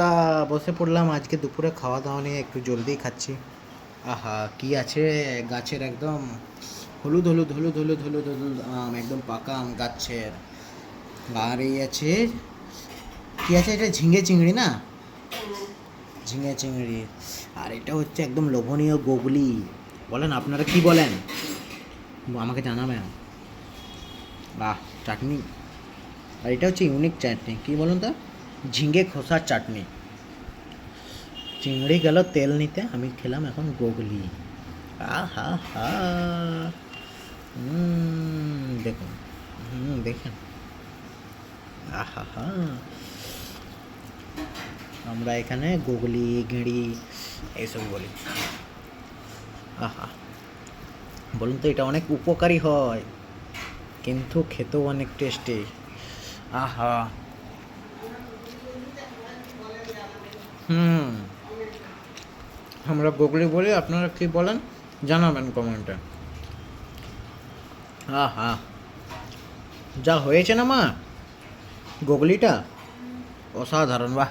তা বসে পড়লাম, আজকে দুপুরে খাওয়া দাওয়া নিয়ে একটু জলদি খাচ্ছি। আহা, কি আছে গাছের একদম? হলুদ হলুদ হলুদ হলুদ হলুদ হলুদ আম, একদম পাকা আম গাছের। আর এই আছে, কি আছে এটা? ঝিঙে চিংড়ি না? ঝিঙে চিংড়ি। আর এটা হচ্ছে একদম লোভনীয় গোগলি বলেন, আপনারা কি বলেন? আমাকে জানাবেন। বাহ, চাটনি। আর এটা হচ্ছে ইউনিক চাটনি। কি বলুন তো? ঝিঙে খোসার চাটনি। চিংড়ি গেল তেল নিতে, আমি খেলাম এখন গোগলি। আহা হা। দেখুন হুম দেখেন। আহা আমরা এখানে গুগলি, গিঁড়ি এইসব বলি। আহা। বলুন তো, এটা অনেক উপকারী হয়, কিন্তু খেতেও অনেক টেস্টি আহা। হুম। আমরা গুগলি বলি, আপনারা কি বলেন? জানাবেন কমেন্টে। আহা। যা হয়েছে না মা? গুগলিটা অসাধারণ, বাহ।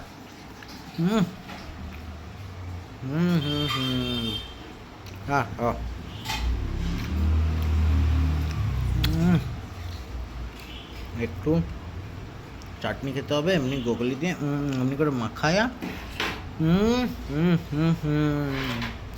হুম। হুম হুম হুম। হ্যাঁ ও। একটু চাটনি খেতে হবে, এমনি গোগলি দিয়ে এমনি করে মাখায়া হুম হুম হুম হুম